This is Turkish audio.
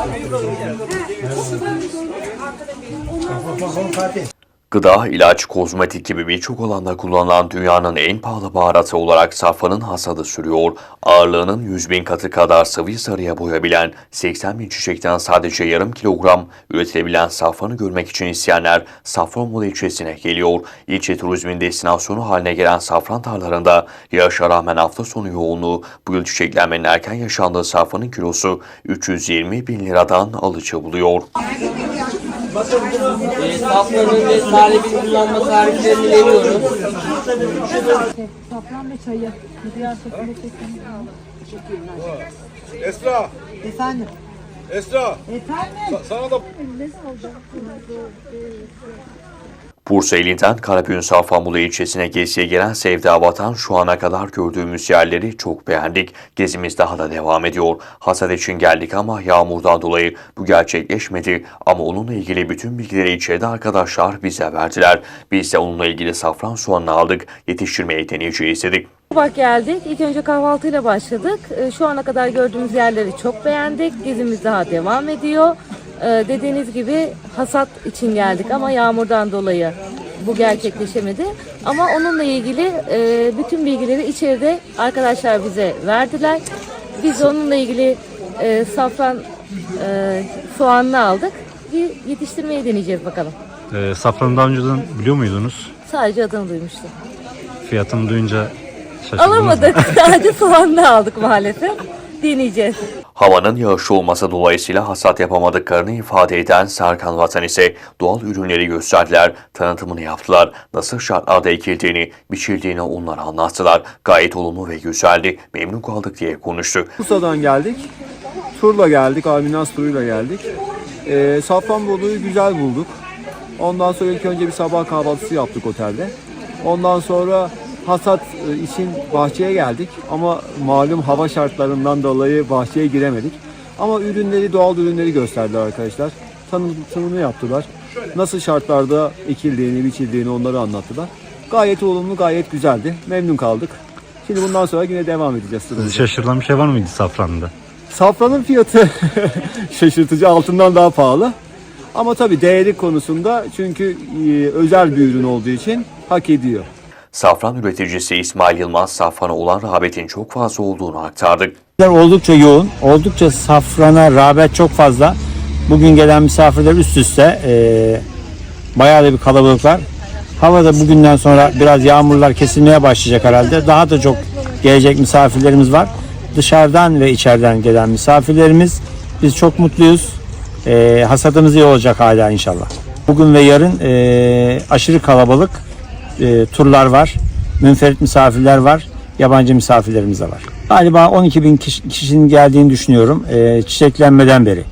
Bak bak bak Fatih. Gıda, ilaç, kozmetik gibi birçok alanda kullanılan dünyanın en pahalı baharatı olarak safranın hasadı sürüyor. Ağırlığının 100 bin katı kadar sıvı sarıya boyabilen 80 bin çiçekten sadece yarım kilogram üretilebilen safranı görmek için isteyenler Safranbolu ilçesine geliyor. İlçe turizmin destinasyonu haline gelen safran tarlalarında yağışa rağmen hafta sonu yoğunluğu bu yıl çiçeklenmenin erken yaşandığı safranın kilosu 320 bin liradan alıcı buluyor. E, safranın ve salebin kullanma tariflerini veriyoruz. Safran ve çayı. Diğer şekilde Esra, Efendim. Esra, Efendim. sana da Bursa ilinden Karabük'ün Safranbolu ilçesine geziye gelen Sevda Vatan şu ana kadar gördüğümüz yerleri çok beğendik. Gezimiz daha da devam ediyor. Hasat için geldik ama yağmurdan dolayı bu gerçekleşmedi. Ama onunla ilgili bütün bilgileri içeride arkadaşlar bize verdiler. Biz de onunla ilgili safran soğanını aldık. Yetiştirmeyi deneyeceğiz dedik. Sabah geldik. İlk önce kahvaltıyla başladık. Ee, Şu ana kadar gördüğümüz yerleri çok beğendik. Gezimiz daha devam ediyor. Ee, Dediğiniz gibi hasat için geldik ama yağmurdan dolayı bu gerçekleşemedi. Ama onunla ilgili e, bütün bilgileri içeride arkadaşlar bize verdiler. Biz onunla ilgili e, safran e, soğanını aldık. Bir yetiştirmeyi deneyeceğiz bakalım. Ee, safranı daha önceden biliyor muydunuz? Sadece adını duymuştum. Fiyatını duyunca şaşırdınız mı? Alamadık. Sadece soğanını aldık maalesef. Deneyeceğiz. Havanın yağışlı olması dolayısıyla hasat yapamadıklarını ifade eden Serkan Vatan ise doğal ürünleri gösterdiler, tanıtımını yaptılar. Nasıl şartlarda ekildiğini, biçildiğini onlara anlattılar. Gayet olumlu ve güzeldi, memnun kaldık diye konuştu. Bursa'dan geldik. Turla geldik, Aminas turuyla geldik. Ee, Safranbolu'yu güzel bulduk. Ondan sonra ilk önce bir sabah kahvaltısı yaptık otelde. Ondan sonra hasat e, için bahçeye geldik ama malum hava şartlarından dolayı bahçeye giremedik. Ama ürünleri, doğal ürünleri gösterdiler arkadaşlar. Tanıtımını yaptılar. Nasıl şartlarda ekildiğini, biçildiğini onları anlattılar. Gayet olumlu, gayet güzeldi. Memnun kaldık. Şimdi bundan sonra yine devam edeceğiz. Sizi turumuza. şaşırtan bir şey var mıydı safranda? Safranın fiyatı şaşırtıcı altından daha pahalı. Ama tabii değeri konusunda çünkü e, özel bir ürün olduğu için hak ediyor. Safran üreticisi İsmail Yılmaz safrana olan rağbetin çok fazla olduğunu aktardı. oldukça yoğun, oldukça safrana rağbet çok fazla. Bugün gelen misafirler üst üste eee bayağı da bir kalabalık var. Hava da bugünden sonra biraz yağmurlar kesilmeye başlayacak herhalde. Daha da çok gelecek misafirlerimiz var. Dışarıdan ve içeriden gelen misafirlerimiz. Biz çok mutluyuz. Eee hasadımız iyi olacak hala inşallah. Bugün ve yarın eee, aşırı kalabalık eee, turlar var. Münferit misafirler var. Yabancı misafirlerimiz de var. Galiba 12 bin kişi- kişinin geldiğini düşünüyorum. eee, çiçeklenmeden beri.